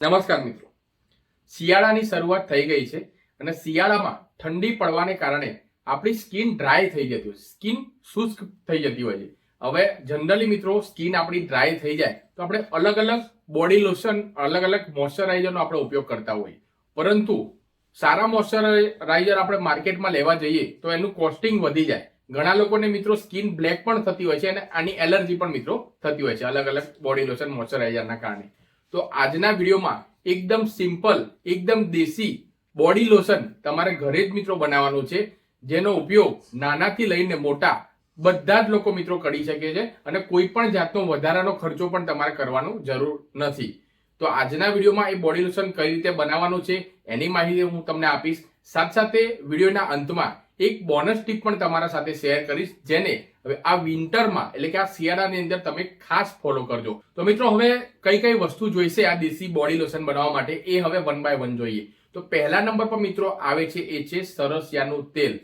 નમસ્કાર મિત્રો. શિયાળાની શરૂઆત થઈ ગઈ છે અને શિયાળામાં ઠંડી પડવાને કારણે આપણી સ્કિન ડ્રાય થઈ જતી હોય સ્કિન શુષ્ક થઈ જતી હોય છે. હવે જનરલી મિત્રો સ્કિન આપણી ડ્રાય થઈ જાય તો આપણે અલગ અલગ બોડી લોશન, અલગ અલગ મોઇશ્ચરાઇઝરનો આપણે ઉપયોગ કરતા હોઈએ. પરંતુ સારા મોઇશ્ચરાઇઝર આપણે માર્કેટમાં લેવા જઈએ તો એનું કોસ્ટિંગ વધી જાય. ઘણા લોકોને મિત્રો સ્કિન બ્લેક પણ થતી હોય છે અને આની એલર્જી પણ મિત્રો થતી હોય છે અલગ અલગ બોડી લોશન, મોઇશ્ચરાઇઝરના કારણે. તો આજના વિડીયોમાં એકદમ સિમ્પલ, એકદમ દેશી બોડી લોશન તમારે ઘરે જ મિત્રો બનાવવાનું છે, જેનો ઉપયોગ નાનાથી લઈને મોટા બધા જ લોકો મિત્રો કરી શકે છે અને કોઈ પણ જાતનો વધારાનો ખર્ચો પણ તમારે કરવાનો જરૂર નથી. તો આજના વિડીયોમાં એ બોડી લોશન કઈ રીતે બનાવવાનું છે એની માહિતી હું તમને આપીશ. સાથે સાથે વિડીયોના અંતમાં એક બોનસ ટીપ પણ તમારા સાથે શેર કરીશ, જેને હવે આ વિન્ટરમાં એટલે કે આ શિયાળાની અંદર તમે ખાસ ફોલો કરજો. તો મિત્રો, હવે કઈ કઈ વસ્તુ જોઈશે આ દેશી બોડી લોશન બનાવવા માટે, એ હવે વન બાય વન જોઈએ. તો પહેલા નંબર પર મિત્રો આવે છે એ છે સરસિયાનું તેલ.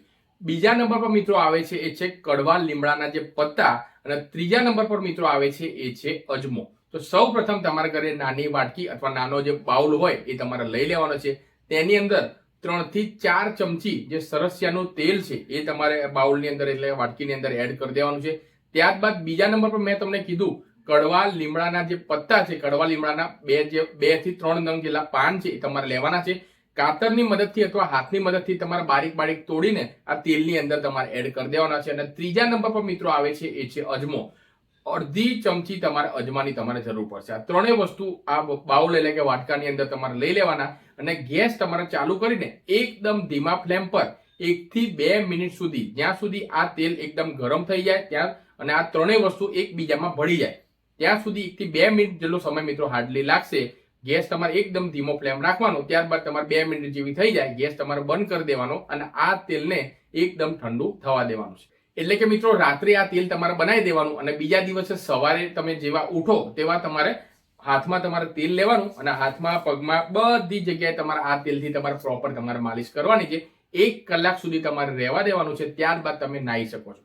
બીજા નંબર પર મિત્રો આવે છે એ છે કડવા લીમડાના જે પત્તા, અને ત્રીજા નંબર પર મિત્રો આવે છે એ છે અજમો. તો સૌ પ્રથમ તમારા ઘરે નાની વાટકી અથવા નાનો જે બાઉલ હોય, એ તમારે લઈ લેવાનો છે. તેની અંદર ત્રણથી ચાર ચમચી જે સરસિયાનું તેલ છે એ તમારે બાઉલની અંદર એટલે વાટકીની અંદર એડ કરી દેવાનું છે. ત્યારબાદ બીજા નંબર પર મેં તમને કીધું, કડવા લીમડાના જે પત્તા છે, કડવા લીમડાના બે જે બેથી ત્રણ નંગ જેટલા પાન છે એ તમારે લેવાના છે. કાતરની મદદથી અથવા હાથની મદદથી તમારે બારીક બારીક તોડીને આ તેલની અંદર તમારે એડ કરી દેવાના છે. અને ત્રીજા નંબર પર મિત્રો આવે છે એ છે અજમો. અડધી ચમચી તમારે અજમાની તમારે જરૂર પડશે. આ ત્રણેય વસ્તુ આ બાઉલ એટલે કે વાટકાની અંદર તમારે લઈ લેવાના અને ગેસ તમારે ચાલુ કરીને એકદમ ધીમા ફ્લેમ પર એકથી બે મિનિટ સુધી, જ્યાં સુધી આ તેલ એકદમ ગરમ થઈ જાય, ત્યાં અને આ ત્રણેય વસ્તુ એકબીજામાં ભળી જાય. ત્યાં સુધી એકથી બે મિનિટ જેટલો સમય મિત્રો હાર્ડલી લાગશે. ગેસ તમારે એકદમ ધીમો ફ્લેમ રાખવાનો, ત્યારબાદ તમારે બે મિનિટ જેવી થઈ જાય, ગેસ તમારે બંધ કરી દેવાનો અને આ તેલને એકદમ ઠંડુ થવા દેવાનું છે. એટલે કે મિત્રો, રાત્રે આ તેલ તમારે બનાવી દેવાનું અને બીજા દિવસે સવારે તમે જેવા ઉઠો તેવા તમારે હાથમાં તમારે તેલ લેવાનું અને હાથમાં, પગમાં બધી જગ્યાએ તમારે આ તેલથી તમારે પ્રોપર તમારે માલિશ કરવાની છે. એક કલાક સુધી તમારે રહેવા દેવાનું છે, ત્યારબાદ તમે નાહી શકો છો.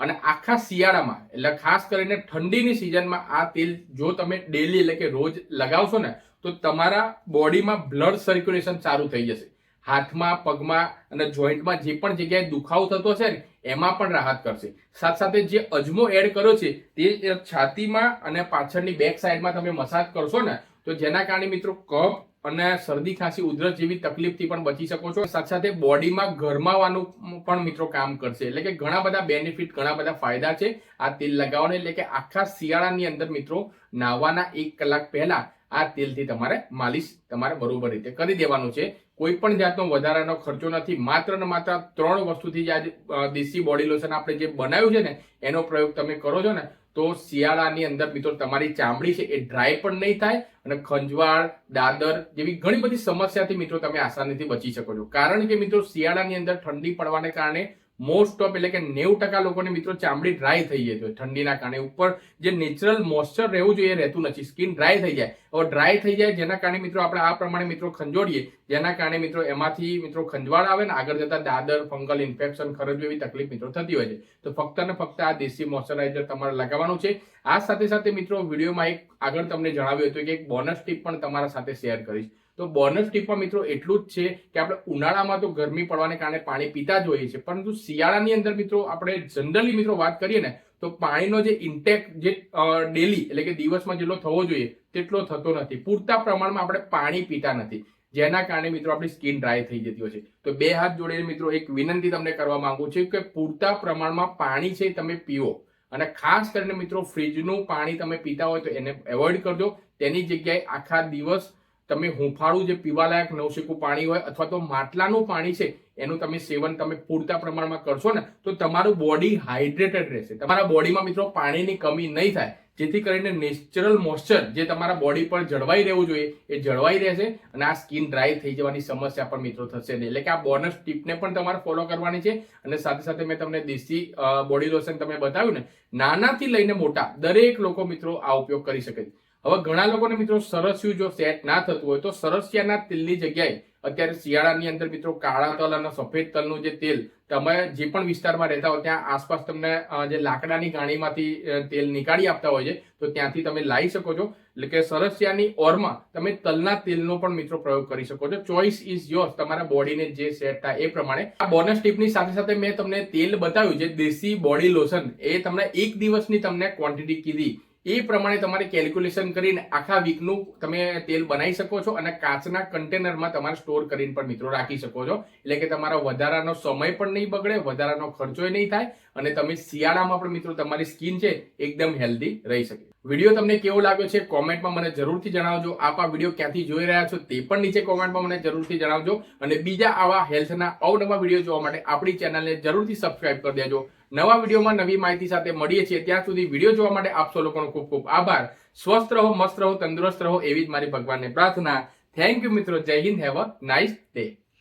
અને આખા શિયાળામાં, એટલે ખાસ કરીને ઠંડીની સિઝનમાં આ તેલ જો તમે ડેલી એટલે કે રોજ લગાવશો ને, તો તમારા બોડીમાં બ્લડ સર્ક્યુલેશન સારું થઈ જશે. હાથમાં, પગમાં અને જોઈન્ટમાં જે પણ જગ્યાએ દુખાવો થતો છે ને, એમાં પણ રાહત કરશે. સાથે સાથે જે અજમો એડ કર્યો છે, તે છાતીમાં અને પાછળની બેક સાઈડમાં તમે મસાજ કરશો ને, તો જેના કારણે મિત્રો કફ અને શરદી, ખાંસી, ઉધરસ જેવી તકલીફથી પણ બચી શકો છો. સાથે સાથે બોડીમાં ગરમાવાનું પણ મિત્રો કામ કરશે. એટલે કે ઘણા બધા બેનિફિટ ઘણા બધા ફાયદા છે આ તેલ લગાવવાને. એટલે કે આખા શિયાળાની અંદર મિત્રો નાહવાના એક કલાક પહેલા આ તેલથી તમારે માલિશ તમારે બરોબર રીતે કરી દેવાનું છે. કોઈ પણ જાતનો વધારાનો ખર્ચો નથી. માત્ર ને માત્ર ત્રણ વસ્તુથી જે આજે દેશી બોડી લોશન આપણે જે બનાવ્યું છે ને, એનો પ્રયોગ તમે કરો છો ને, તો શિયાળાની અંદર મિત્રો તમારી ચામડી છે એ ડ્રાય પણ નહીં થાય અને ખંજવાળ, દાદર જેવી ઘણી બધી સમસ્યાથી મિત્રો તમે આસાનીથી બચી શકો છો. કારણ કે મિત્રો શિયાળાની અંદર ઠંડી પડવાને કારણે મોસ્ટ ઓફ એટલે કે નેવું ટકા લોકોને મિત્રો ચામડી ડ્રાય થઈ જાય છે. ઠંડીના કારણે ઉપર જે નેચરલ મોઇશ્ચર રહેવું જોઈએ એ રહેતું નથી. સ્કિન ડ્રાય થઈ જાય. હવે ડ્રાય થઈ જાય જેના કારણે મિત્રો આપણે આ પ્રમાણે મિત્રો ખંજોડીએ. જેના કારણે મિત્રો એમાંથી મિત્રો ખંજવાળ આવે ને આગળ જતા દાદર, ફંગલ ઇન્ફેક્શન ખરજ એવી તકલીફ મિત્રો થતી હોય છે. તો ફક્ત ને ફક્ત આ દેશી મોઇશ્ચરાઇઝર તમારે લગાવવાનું છે. આ સાથે સાથે મિત્રો વિડીયોમાં એક આગળ તમને જણાવ્યું હતું કે એક બોનસ ટીપ પણ તમારા સાથે શેર કરીશ. તો બોનસ ટીપમાં મિત્રો એટલું જ છે કે આપણે ઉનાળામાં તો ગરમી પડવાને કારણે પાણી પીતા જ હોઈએ છીએ. પરંતુ શિયાળાની અંદર મિત્રો આપણે જનરલી મિત્રો વાત કરીએ ને, તો પાણીનો જે ઇન્ટેક જે ડેલી એટલે કે દિવસમાં જેટલો થવો જોઈએ તેટલો થતો નથી. પૂરતા પ્રમાણમાં આપણે પાણી પીતા નથી. જેના કારણે મિત્રો આપણી સ્કિન ડ્રાય થઈ જતી હોય છે. તો બે હાથ જોડીને મિત્રો એક વિનંતી તમને કરવા માંગુ છું કે પૂરતા પ્રમાણમાં પાણી છે તમે પીવો. અને ખાસ કરીને મિત્રો ફ્રીજનું પાણી તમે પીતા હોય તો એને એવોઇડ કરજો. તેની જગ્યાએ આખા દિવસ તમે હુંફાળું જે પીવાલાયક નવશેકું પાણી હોય અથવા તો માટલાનું પાણી છે, એનું તમે સેવન તમે પૂરતા પ્રમાણમાં કરશો ને, તો તમારું બોડી હાઇડ્રેટેડ રહેશે. તમારા બોડીમાં મિત્રો પાણીની કમી નહીં થાય. જેથી કરીને નેચરલ મોઇશ્ચર જે તમારા બોડી પર જળવાઈ રહેવું જોઈએ, એ જળવાઈ રહેશે અને આ સ્કિન ડ્રાય થઈ જવાની સમસ્યા પણ મિત્રો થશે નહીં. એટલે કે આ બોનસ ટીપને પણ તમારે ફોલો કરવાની છે અને સાથે સાથે મેં તમને દેશી બોડી લોશન તમે બતાવ્યું ને, નાનાથી લઈને મોટા દરેક લોકો મિત્રો આ ઉપયોગ કરી શકે છે. હવે ઘણા લોકોને મિત્રો સરસ્યું જો સેટ ના થતું હોય તો સરસિયાના તેલની જગ્યાએ, અત્યારે શિયાળાની અંદર મિત્રો કાળા તલ અને સફેદ તલનું જે તેલ, તમે જે પણ વિસ્તારમાં રહેતા હોય ત્યાં આસપાસ તમને જે લાકડાની ગાણીમાંથી તેલ નીકાળી આપતા હોય છે, તો ત્યાંથી તમે લાવી શકો છો. એટલે કે સરસિયાની ઓરમાં તમે તલના તેલનો પણ મિત્રો પ્રયોગ કરી શકો છો. ચોઇસ ઇઝ યોર્સ તમારા બોડીને જે સેટ થાય એ પ્રમાણે. આ બોનસ ટીપની સાથે સાથે મેં તમને તેલ બતાવ્યું છે, દેશી બોડી લોશન. એ તમને એક દિવસની તમને ક્વોન્ટિટી કીધી. એ પ્રમાણે તમારે કેલ્ક્યુલેશન કરીને આખા વીકનું તમે તેલ બનાવી શકો છો અને કાચના કન્ટેનરમાં તમારે સ્ટોર કરીને પણ મિત્રો રાખી શકો છો. એટલે કે તમારો વધારાનો સમય પણ નહીં બગડે, વધારાનો ખર્ચોય નહીં થાય અને તમે શિયાળામાં પણ મિત્રો તમારી સ્કિન છે એકદમ હેલ્ધી રહી શકે. વીડિયો તમને કેવો લાગ્યો છે કોમેન્ટમાં મને જરૂરથી જણાવજો. આપ આ વીડિયો ક્યાંથી જોઈ રહ્યા છો તે પણ નીચે કોમેન્ટમાં મને જરૂરથી જણાવજો. અને બીજા આવા હેલ્થના અવનવા વીડિયો જોવા માટે આપણી ચેનલને જરૂરથી સબસ્ક્રાઇબ કરી દેજો. નવા વિડીયોમાં નવી માહિતી સાથે મળીએ છીએ. ત્યાં સુધી વીડિયો જોવા માટે આપ સૌ લોકોનો ખૂબ ખૂબ આભાર. સ્વસ્થ રહો, મસ્ત રહો, તંદુરસ્ત રહો એવી જ મારી ભગવાનને પ્રાર્થના. થેન્ક યુ મિત્રો. Jai Hind. Have a nice day